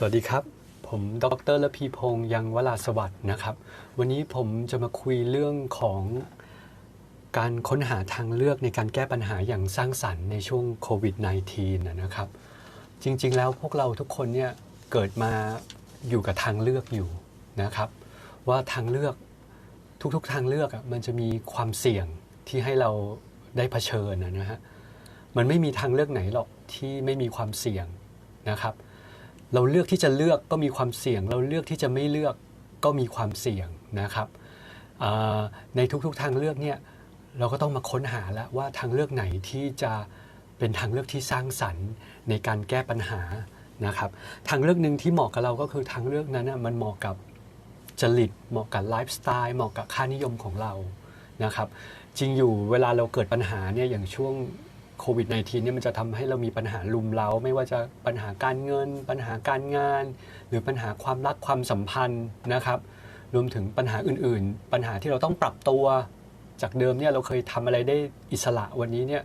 สวัสดีครับ ผมดรละพีพงษ์ยังวราสวัสดิ์นะครับ วันนี้ผมจะมาคุยเรื่องของการค้นหาทางเลือกในการแก้ปัญหาอย่างสร้างสรรค์ในช่วงโควิด -19 นะครับ จริงๆ แล้วพวกเราทุกคนเนี่ยเกิดมาอยู่กับทางเลือกอยู่นะครับ ว่าทางเลือกทุกๆ ทางเลือกมันจะมีความเสี่ยงที่ให้เราได้เผชิญนะฮะมันไม่มีทางเลือกไหนหรอกที่ไม่มีความเสี่ยงนะครับ เราเลือกที่จะเลือกก็มีความเสี่ยง เราเลือกที่จะไม่เลือกก็มีความเสี่ยงนะครับในทุกๆทางเลือกเนี่ยเราก็ต้องมาค้นหาแล้วว่าทางเลือกไหนที่จะเป็นทางเลือกที่สร้างสรรค์ในการแก้ปัญหานะครับทางเลือกหนึ่งที่เหมาะกับเราก็คือทางเลือกนั้นนะมันเหมาะกับจริตเหมาะกับไลฟ์สไตล์เหมาะกับค่านิยมของเรานะครับจริงอยู่เวลาเราเกิดปัญหาเนี่ยอย่างช่วง โควิด -19 เนี่ยมันจะทำให้เรามีปัญหาลุมเร้า ไม่ว่าจะปัญหาการเงิน ปัญหาการงาน หรือปัญหาความรักความสัมพันธ์นะครับ รวมถึงปัญหาอื่น ๆ ปัญหาที่เราต้องปรับตัว จากเดิมเนี่ยเราเคยทำอะไรได้อิสระวันนี้เนี่ย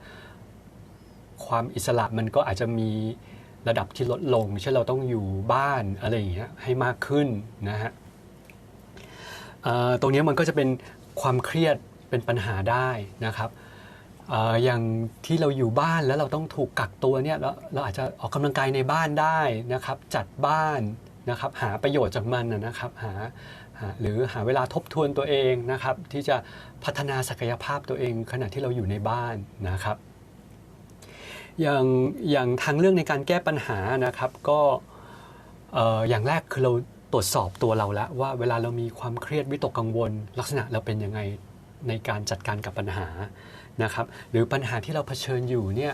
ความอิสระมันก็อาจจะมีระดับที่ลดลง เช่นเราต้องอยู่บ้านอะไรอย่างเงี้ยให้มากขึ้นนะฮะตรงนี้มันก็จะเป็นความเครียดเป็นปัญหาได้นะครับ อย่างที่เราอยู่บ้านแล้วเราต้องถูกกักตัวเนี่ยเราเราอาจจะออกกำลังกายในบ้านได้นะครับ จัดบ้านนะครับ หาประโยชน์จากมันนะครับหาหรือหาเวลาทบทวนตัวเองนะครับ ที่จะพัฒนาศักยภาพตัวเอง ขณะที่เราอยู่ในบ้านนะครับ อย่างอย่างทางเรื่องในการแก้ปัญหานะครับ ก็เอ่ออย่างแรกคือเราตรวจสอบตัวเราแล้วว่าเวลาเรามีความเครียดวิตกกังวล ลักษณะเราเป็นยังไงในการจัดการกับปัญหา นะครับหรือปัญหาที่เราเผชิญอยู่เนี่ย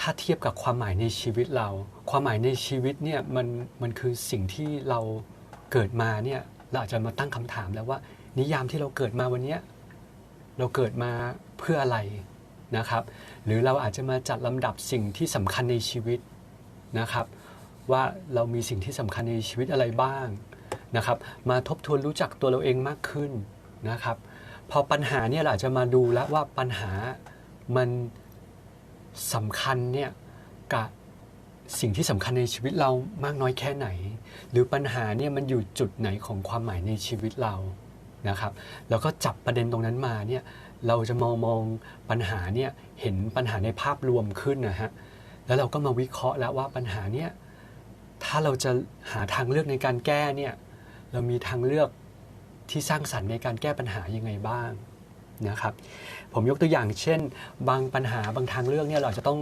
ถ้าเทียบกับความหมายในชีวิตเรา ความหมายในชีวิตเนี่ยมันมันคือสิ่งที่เราเกิดมาเนี่ยเราอาจจะมาตั้งคำถามแล้วว่า นิยามที่เราเกิดมาวันนี้เราเกิดมาเพื่ออะไรนะครับ หรือเราอาจจะมาจัดลำดับสิ่งที่สำคัญในชีวิตนะครับ ว่าเรามีสิ่งที่สำคัญในชีวิตอะไรบ้างนะครับ มาทบทวนรู้จักตัวเราเองมากขึ้นนะครับ พอปัญหาเนี่ยเราจจะมาดูแล้วว่าปัญหามันสำคัญเนี่ยกับสิ่งที่สำคัญในชีวิตเรามากน้อยแค่ไหน หรือปัญหาเนี่ยมันอยู่จุดไหนของความหมายในชีวิตเรานะครับ แล้วก็จับประเด็นตรงนั้นมาเนี่ยเราจะมองมองปัญหาเนี่ยเห็นปัญหาในภาพรวมขึ้นนะฮะแล้วเราก็มาวิเคราะห์แล้วว่าปัญหาเนี่ยถ้าเราจะหาทางเลือกในการแก้เนี่ยเรามีทางเลือก ที่สร้างสรรค์ในการแก้ปัญหายังไงบ้างนะครับผมยกตัวอย่างเช่น บางปัญหาบางทางเลือกเนี่ยเราจะต้อง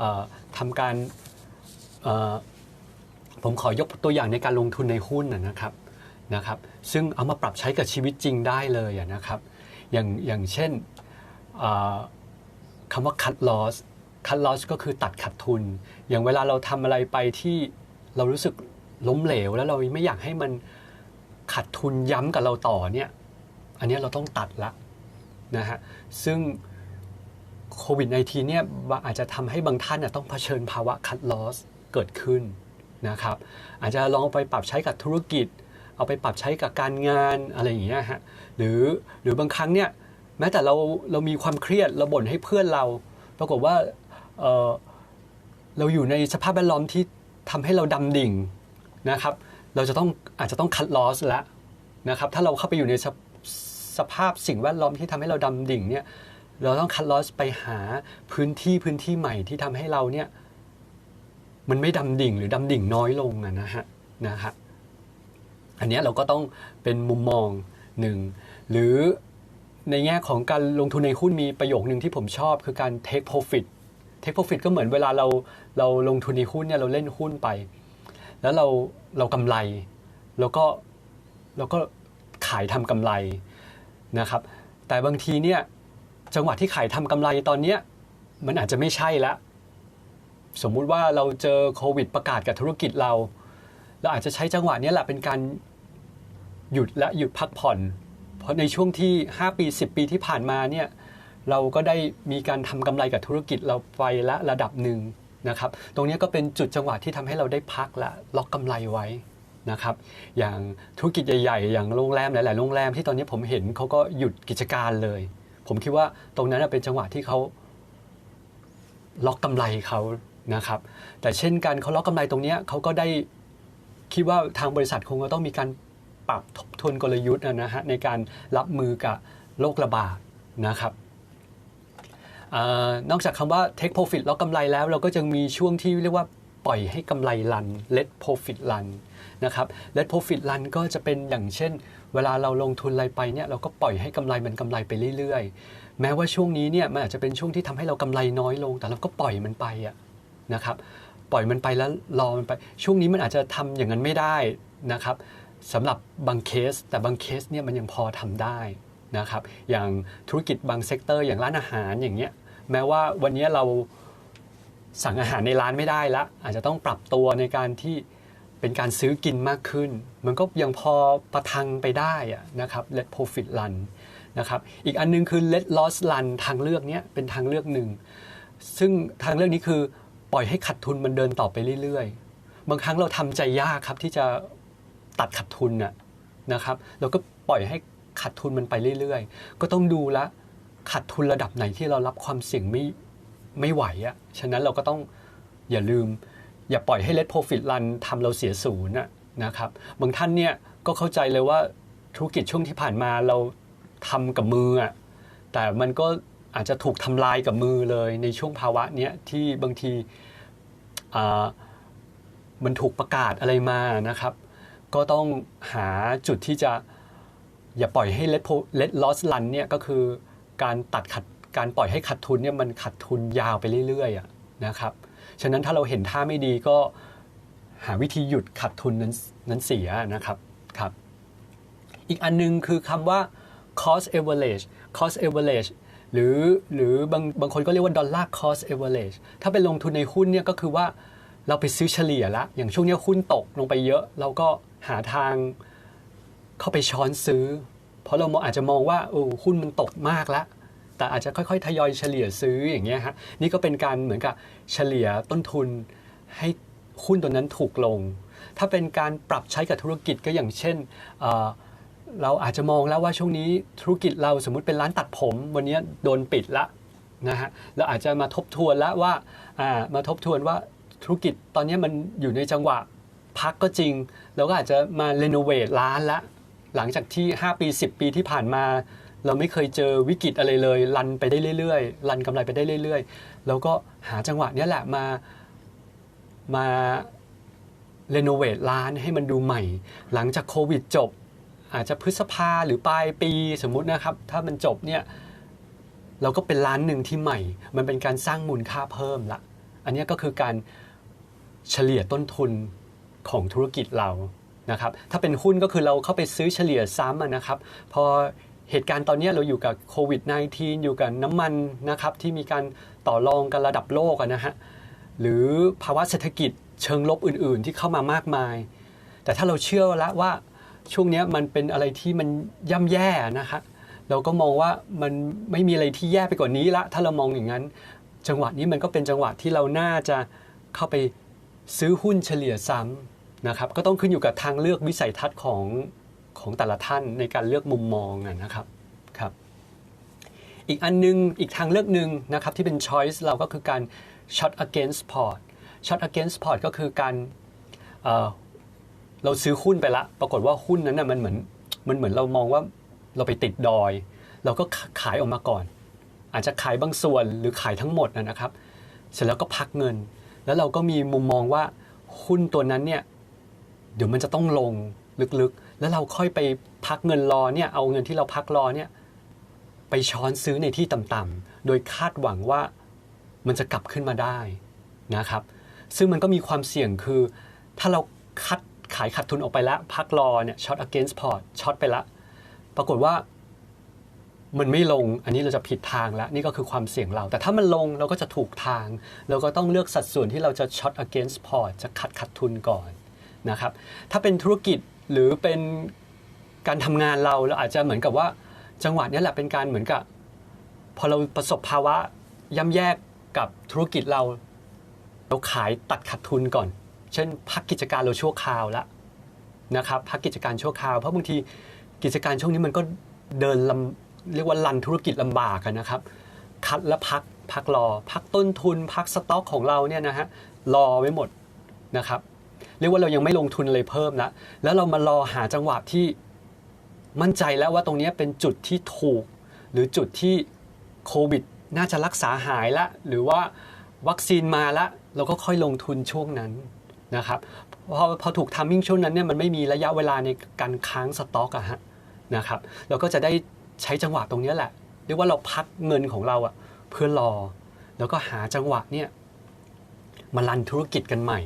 ออทำการผมขอยกตัวอย่างในการลงทุนในหุ้นนะครับนะครับซึ่งเอามาปรับใช้กับชีวิตจริงได้เลยนะครับอย่างอย่างเช่นคำว่า cut loss cut loss ก็คือตัดขาดทุน อย่างเวลาเราทำอะไรไปที่เรารู้สึกล้มเหลว แล้วเราไม่อยากให้มัน ขาดทุนย้ำกับเราต่อเนี่ยอันนี้เราต้องตัดละนะฮะซึ่งโควิด -19 เนี่ยอาจจะทำให้บางท่านต้องเผชิญภาวะ cut loss เกิดขึ้นนะครับ อาจจะลองไปปรับใช้กับธุรกิจ เอาไปปรับใช้กับการงานอะไรอย่างเงี้ยฮะหรือหรือบางครั้งเนี่ยแม้แต่เราเรามีความเครียดเราบ่นให้เพื่อนเรา ปรากฏว่าเเราอยู่ในสภาพแวดล้อมที่ทำให้เราดำดิ่งนะครับ เราจะต้องอาจจะต้องคัดลอสแล้วนะครับถ้าเราเข้าไปอยู่ในสภสภาพสิ่งแวดล้อมที่ทำให้เราดำดิ่งเนี่ยเราต้องคัดลอสไปหาพื้นที่พื้นที่ใหม่ที่ทำให้เราเนี่ยมันไม่ดำดิ่งหรือดำดิ่งน้อยลงนะฮะนะฮะอันนี้เราก็ต้องเป็นมุมมองหนึ่งหรือในแง่ของการลงทุนในหุ้นมีประโยคนึงที่ผมชอบคือการ take profit take profit ก็เหมือนเวลาเราเราลงทุนในหุ้นเนี่ยเราเล่นหุ้นไป แล้วเรา เรากำไร แล้วก็แล้วก็ขายทำกำไรนะครับ แต่บางทีเนี่ยจังหวะที่ขายทำกำไรตอนเนี้ยมันอาจจะไม่ใช่ละสมมุติว่าเราเจอโควิดประกาศกับธุรกิจเราเราอาจจะใช้จังหวะนี้แหละเป็นการหยุดและหยุดพักผ่อน เพราะในช่วงที่ 5 ปี 10 ปีที่ผ่านมาเนี่ยเราก็ได้มีการทำกำไรกับธุรกิจเราไปละระดับหนึ่ง นะครับตรงนี้ก็เป็นจุดจังหวะที่ทำให้เราได้พักและล็อกกำไรไว้นะครับอย่างธุรกิจใหญ่ๆ อย่างโรงแรมหลายๆโรงแรมที่ตอนนี้ผมเห็นเขาก็หยุดกิจการเลย ผมคิดว่าตรงนั้นเป็นจังหวะที่เขาล็อกกำไรเขานะครับแต่เช่นกันเขาล็อกกำไรตรงนี้เขาก็ได้คิดว่าทางบริษัทคงจะต้องมีการปรับทบทวนกลยุทธ์นะฮะในการรับมือกับโรคระบาดนะครับ นอกจากคำว่า take profit แล้วกำไรแล้ว เราก็จะมีช่วงที่เรียกว่าปล่อยให้กำไรรัน let profit run นะครับ let profit run ก็จะเป็นอย่างเช่น เวลาเราลงทุนอะไรไปเนี่ยเราก็ปล่อยให้กำไรมันกำไรไปเรื่อยๆ แม้ว่าช่วงนี้เนี่ยมันอาจจะเป็นช่วงที่ทำให้เรากำไรน้อยลง แต่เราก็ปล่อยมันไปอะนะครับปล่อยมันไปแล้วรอมันไป ช่วงนี้มันอาจจะทำอย่างนั้นไม่ได้นะครับสำหรับบางเคส แต่บางเคสเนี่ยมันยังพอทำได้ นะครับอย่างธุรกิจบางเซกเตอร์ อย่างร้านอาหารอย่างเงี้ยแม้ว่าวันนี้เราสั่งอาหารในร้านไม่ได้ละอาจจะต้องปรับตัวในการที่เป็นการซื้อกินมากขึ้น มันก็ยังพอประทังไปได้อะนะครับ let profit run นะครับอีกอันนึงคือ let loss run ทางเลือกเนี้ยเป็นทางเลือกหนึ่ง ซึ่งทางเลือกนี้คือปล่อยให้ขัดทุนมันเดินต่อไปเรื่อยๆ บางครั้งเราทำใจยากครับที่จะตัดขัดทุนน่ะนะครับเราก็ปล่อยให้ ขัดทุนมันไปเรื่อยๆ ก็ต้องดูละขัดทุนระดับไหนที่เรารับความเสี่ยงไม่ไม่ไหวอะ่ะฉะนั้นเราก็ต้องอย่าลืม อย่าปล่อยให้ let profit run ทำเราเสียศูนย์นะครับบางท่านเนี่ยก็เข้าใจเลยว่าธุรกิจช่วงที่ผ่านมาเราทำกับมืออะแต่มันก็อาจจะถูกทำลายกับมือเลยในช่วงภาวะเนี้ยที่บางทีมันถูกประกาศอะไรมานะครับ ก็ต้องหาจุดที่จะ อย่าปล่อยให้ let let loss run เนี่ยก็คือการตัดขัดการปล่อยให้ขัดทุนเนี่ยมันขัดทุนยาวไปเรื่อยๆนะครับฉะนั้นถ้าเราเห็นท่าไม่ดีก็หาวิธีหยุดขัดทุนนั้นนั้นเสียนะครับครับ อีกอันนึงคือคำว่า cost average cost average หรือหรือบางบางคนก็เรียกว่า dollar cost average ถ้าเป็นลงทุนในหุ้นเนี่ยก็คือว่าเราไปซื้อเฉลี่ยละ อย่างช่วงนี้หุ้นตกลงไปเยอะ เราก็หาทาง เข้าไปช้อนซื้อ เพราะเราอาจจะมองว่าโอ้หุ้นมันตกมากแล้วแต่อาจจะค่อยๆ ทยอยเฉลี่ยซื้ออย่างเงี้ยฮะนี่ก็เป็นการเหมือนกับเฉลี่ยต้นทุนให้หุ้นตัวนั้นถูกลง ถ้าเป็นการปรับใช้กับธุรกิจก็อย่างเช่นเราอาจจะมองแล้วว่าช่วงนี้ธุรกิจเราสมมุติเป็นร้านตัดผม วันนี้โดนปิดละนะฮะเราอาจจะมาทบทวนแล้วว่ามาทบทวนว่าธุรกิจตอนนี้มันอยู่ในจังหวะพักก็จริงเราก็อาจจะมาเรโนเวทร้านละ หลังจากที่ 5 ปี 10 ปีที่ผ่านมา เราไม่เคยเจอวิกฤตอะไรเลย รันไปได้เรื่อยๆ รันกำไรไปได้เรื่อยๆ แล้วก็หาจังหวะนี้แหละมามาเรโนเวทร้านให้มันดูใหม่ หลังจากโควิดจบ อาจจะพฤษภาหรือปลายปีสมมุตินะครับ ถ้ามันจบเนี่ยเราก็เป็นร้านหนึ่งที่ใหม่ มันเป็นการสร้างมูลค่าเพิ่มละ อันนี้ก็คือการเฉลี่ยต้นทุนของธุรกิจเรา นะครับถ้าเป็นหุ้นก็คือเราเข้าไปซื้อเฉลี่ยซ้ำนะครับพอเหตุการณ์ตอนนี้เราอยู่กับโควิด -19 อยู่กับน้ำมันนะครับที่มีการต่อรองกันระดับโลกนะฮะหรือภาวะเศรษฐกิจเชิงลบอื่น ๆ ที่เข้ามามากมาย แต่ถ้าเราเชื่อแล้วว่าช่วงนี้มันเป็นอะไรที่มันย่ำแย่นะคะเราก็มองว่ามันไม่มีอะไรที่แย่ไปกว่านี้ละ ถ้าเรามองอย่างนั้น จังหวะนี้มันก็เป็นจังหวะที่เราน่าจะเข้าไปซื้อหุ้นเฉลี่ยซ้ำ นะครับก็ต้องขึ้นอยู่กับทางเลือกวิสัยทัศน์ของของแต่ละท่านในการเลือกมุมมองนะครับครับ อีกอันนึงอีกทางเลือกหนึ่งนะครับที่เป็น choice เราก็คือการ short against port short against port ก็คือการเเราซื้อหุ้นไปละ ปรากฏว่าหุ้นนั้นนะมันเหมือนมันเหมือนเรามองว่าเราไปติดดอย เราก็ขายออกมาก่อน อาจจะขายบางส่วนหรือขายทั้งหมดนะครับ เสร็จแล้วก็พักเงิน แล้วเราก็มีมุมมองว่าหุ้นตัวนั้นเนี่ย เดี๋ยวมันจะต้องลงลึกๆ แล้วเราค่อยไปพักเงินรอเนี่ยเอาเงินที่เราพักรอเนี่ยไปช้อนซื้อในที่ต่ำๆโดยคาดหวังว่ามันจะกลับขึ้นมาได้นะครับ ซึ่งมันก็มีความเสี่ยงคือ ถ้าเราคัดขายขาดทุนออกไปแล้วพักรอเนี่ยช็อต against port ช็อตไปละปรากฏว่ามันไม่ลงอันนี้เราจะผิดทางแล้ว นี่ก็คือความเสี่ยงเรา แต่ถ้ามันลงเราก็จะถูกทาง เราก็ต้องเลือกสัดส่วนที่เราจะช็อต against port จะคัดขัดทุนก่อน นะครับถ้าเป็นธุรกิจหรือเป็นการทำงานเราเราอาจจะเหมือนกับว่าจังหวะนี้แหละเป็นการเหมือนกับ พอเราประสบภาวะย่ำแย่กับธุรกิจเราเราขายตัดขัดทุนก่อน เช่น พักกิจการเราชั่วคราวแล้วนะครับพักกิจการชั่วคราวเพราะบางทีกิจการช่วงนี้มันก็เดินลำเรียกว่ารันธุรกิจลำบากนะครับ คัดและพักพักรอ พักต้นทุน พักสต็อกของเราเนี่ยนะฮะรอไว้หมดนะครับ เรียกว่าเรายังไม่ลงทุนอะไรเพิ่มละแล้วเรามารอหาจังหวะที่มั่นใจแล้วว่าตรงนี้เป็นจุดที่ถูก หรือจุดที่โควิดน่าจะรักษาหายละ หรือว่าวัคซีนมาละ เราก็ค่อยลงทุนช่วงนั้นนะครับพอพอถูกทามมิ่งช่วงนั้นเนี่ยมันไม่มีระยะเวลาในการค้างสต็อกอะฮะนะครับเราก็จะได้ใช้จังหวะตรงนี้แหละเรียกว่าเราพักเงินของเราอะเพื่อรอ แล้วก็หาจังหวะเนี่ยมารันธุรกิจกันใหม่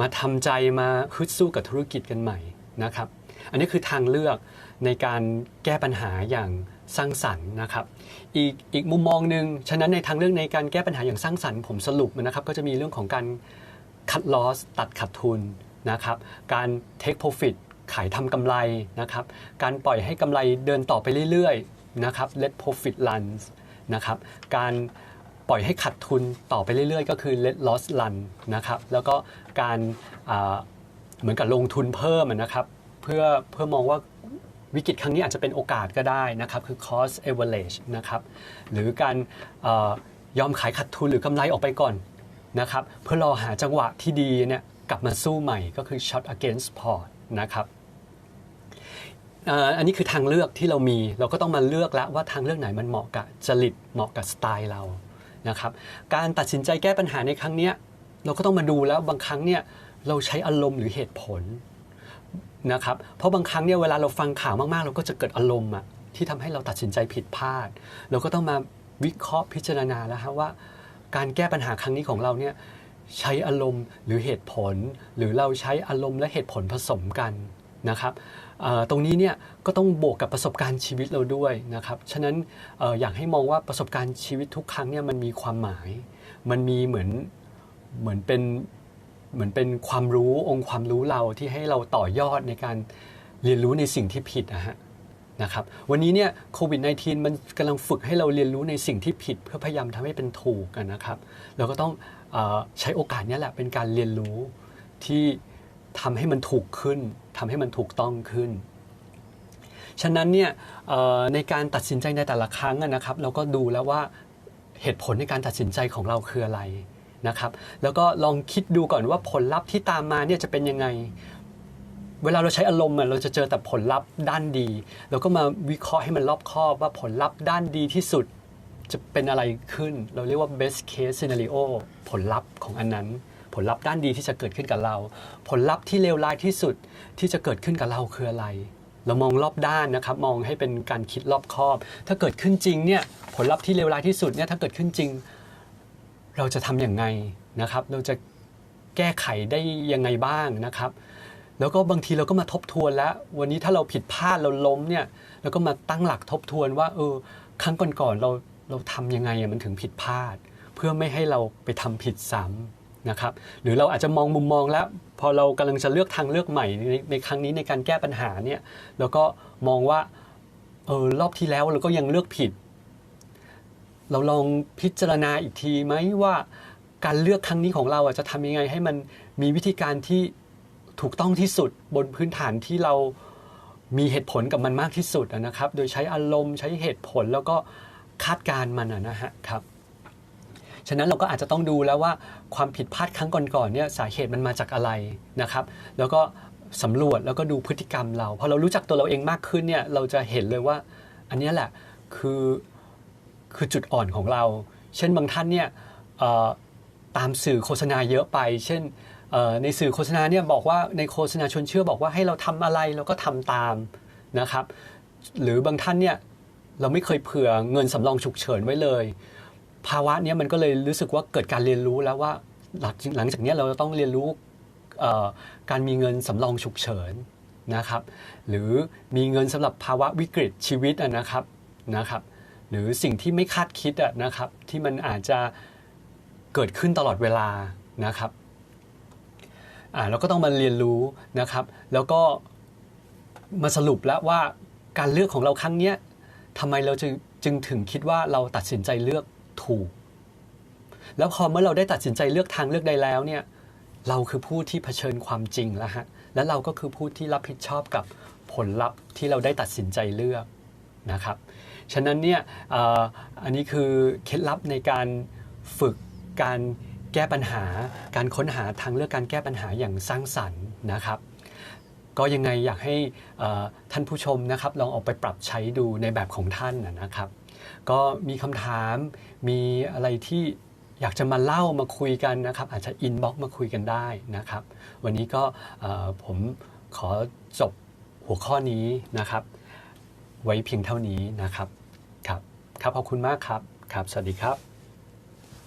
มาทำใจมาฮึดสู้กับธุรกิจกันใหม่นะครับ อันนี้คือทางเลือกในการแก้ปัญหาอย่างสร้างสรรค์นะครับ อีกอีกมุมมองหนึ่งฉะนั้นในทางเลือกในการแก้ปัญหาอย่างสร้างสรรค์ผมสรุปนะครับ ก็จะมีเรื่องของการ cut loss ตัดขาดทุนนะครับ การ take profit ขายทำกำไรนะครับ การปล่อยให้กำไรเดินต่อไปเรื่อยๆนะครับ let profit run นะครับ การปล่อยให้ขาดทุนต่อไปเรื่อยๆ ก็คือ let loss run นะครับ แล้วก็ การเหมือนกับลงทุนเพิ่มนะครับเพื่อเพื่อมองว่าวิกฤตครั้งนี้อาจจะเป็นโอกาสก็ได้นะครับคือ cost average นะครับหรือการออยอมขายขาดทุนหรือกำไรออกไปก่อนนะครับเพื่อรอหาจังหวะที่ดีเนี่ยกลับมาสู้ใหม่ก็คือ short against port นะครับอันนี้คือทางเลือกที่เรามีเราก็ต้องมาเลือกแล้วว่าทางเลือกไหนมันเหมาะกับจริตเหมาะกับสไตล์เรานะครับการตัดสินใจแก้ปัญหาในครั้งนี้ เราก็ต้องมาดูแล้วบางครั้งเนี่ยเราใช้อารมณ์หรือเหตุผลนะครับ เพราะบางครั้งเนี่ยเวลาเราฟังข่าวมากๆ เราก็จะเกิดอารมณ์อะที่ทำให้เราตัดสินใจผิดพลาด เราก็ต้องมาวิเคราะห์พิจารณาแล้วฮะว่า การแก้ปัญหาครั้งนี้ของเราเนี่ยใช้อารมณ์หรือเหตุผล หรือเราใช้อารมณ์และเหตุผลผสมกันนะครับตรงนี้เนี่ยก็ต้องบวกกับประสบการณ์ชีวิตเราด้วยนะครับ ฉะนั้นอออยากให้มองว่าประสบการณ์ชีวิตทุกครั้งเนี่ยมันมีความหมาย มันมีเหมือน เหมือนเป็นเหมือนเป็นความรู้องค์ความรู้เราที่ให้เราต่อยอดในการเรียนรู้ในสิ่งที่ผิดนะฮะนะครับวันนี้เนี่ยโควิด -19 มันกำลังฝึกให้เราเรียนรู้ในสิ่งที่ผิด เพื่อพยายามทำให้เป็นถูกกันนะครับเราก็ต้องอใช้โอกาสนี้แหละเป็นการเรียนรู้ที่ทำให้มันถูกขึ้นทำให้มันถูกต้องขึ้น ฉะนั้นเนี่ยในการตัดสินใจในแต่ละครั้งนะครับ เราก็ดูแล้วว่าเหตุผลในการตัดสินใจของเราคืออะไร นะครับ แล้วก็ลองคิดดูก่อนว่าผลลัพธ์ที่ตามมาเนี่ยจะเป็นยังไง เวลาเราใช้อารมณ์เราจะเจอแต่ผลลัพธ์ด้านดี เราก็มาวิเคราะห์ให้มันรอบคอบว่าผลลัพธ์ด้านดีที่สุดจะเป็นอะไรขึ้น เราเรียกว่า best case scenario ผลลัพธ์ของอันนั้น ผลลัพธ์ด้านดีที่จะเกิดขึ้นกับเรา ผลลัพธ์ที่เลวร้ายที่สุดที่จะเกิดขึ้นกับเราคืออะไร เรามองรอบด้านนะครับ มองให้เป็นการคิดรอบคอบ ถ้าเกิดขึ้นจริงเนี่ย ผลลัพธ์ที่เลวร้ายที่สุดเนี่ย ถ้าเกิดขึ้นจริง เราจะทำอย่างไงนะครับ เราจะแก้ไขได้ยังไงบ้างนะครับ แล้วก็บางทีเราก็มาทบทวนแล้ว วันนี้ถ้าเราผิดพลาดเราล้มเนี่ยเราก็มาตั้งหลักทบทวนว่าเออครั้งก่อนๆเราเราทำยังไงมันถึงผิดพลาด เพื่อไม่ให้เราไปทำผิดซ้ำนะครับ หรือเราอาจจะมองมุมมองแล้ว พอเรากำลังจะเลือกทางเลือกใหม่ในในครั้งนี้ในการแก้ปัญหาเนี่ยเราก็มองว่าเออรอบที่แล้วเราก็ยังเลือกผิด เราลองพิจารณาอีกทีไหมว่าการเลือกครั้งนี้ของเราอะจะทำยังไงให้มันมีวิธีการที่ถูกต้องที่สุดบนพื้นฐานที่เรามีเหตุผลกับมันมากที่สุดนะครับ โดยใช้อารมณ์ใช้เหตุผลแล้วก็คาดการณ์มันนะฮะครับ ฉะนั้นเราก็อาจจะต้องดูแล้วว่าความผิดพลาดครั้งก่อนๆเนี่ยสาเหตุมันมาจากอะไรนะครับ แล้วก็สำรวจแล้วก็ดูพฤติกรรมเราพอเรารู้จักตัวเราเองมากขึ้นเนี่ยเราจะเห็นเลยว่า อันนี้แหละคือ คือจุดอ่อนของเรา เช่นบางท่านเนี่ยตามสื่อโฆษณาเยอะไป เช่นในสื่อโฆษณาเนี่ยบอกว่าในโฆษณาชวนเชื่อบอกว่าให้เราทำอะไรเราก็ทำตามนะครับ หรือบางท่านเนี่ยเราไม่เคยเผื่อเงินสำรองฉุกเฉินไว้เลย ภาวะเนี้ยมันก็เลยรู้สึกว่าเกิดการเรียนรู้แล้วว่าหลังจากเนี้ยเราต้องเรียนรู้การมีเงินสำรองฉุกเฉินนะครับ หรือมีเงินสำหรับภาวะวิกฤตชีวิตนะครับนะครับ หรือสิ่งที่ไม่คาดคิดอะนะครับ ที่มันอาจจะเกิดขึ้นตลอดเวลานะครับอ่าเราก็ต้องมาเรียนรู้นะครับ แล้วก็มาสรุปแล้วว่าการเลือกของเราครั้งเนี้ยทำไมเราจึงจึงถึงคิดว่าเราตัดสินใจเลือกถูก แล้วพอเมื่อเราได้ตัดสินใจเลือกทางเลือกใดแล้วเนี่ยเราคือผู้ที่เผชิญความจริงแล้วฮะและเราก็คือผู้ที่รับผิดชอบกับผลลัพธ์ที่เราได้ตัดสินใจเลือกนะครับ ฉะนั้นเนี่ยอันนี้คือเคล็ดลับในการฝึกการแก้ปัญหา การค้นหาทางเลือกการแก้ปัญหาอย่างสร้างสรรค์นะครับ ก็ยังไงอยากให้ท่านผู้ชมนะครับลองเออกไปปรับใช้ดูในแบบของท่านนะครับ ก็มีคำถามมีอะไรที่อยากจะมาเล่ามาคุยกันนะครับ อาจจะอินบ็อกมาคุยกันได้นะครับ วันนี้ก็ผมขอจบหัวข้อนี้นะครับ ไว้เพียงเท่านี้นะครับ ครับขอบคุณมากครับครับ สวัสดีครับ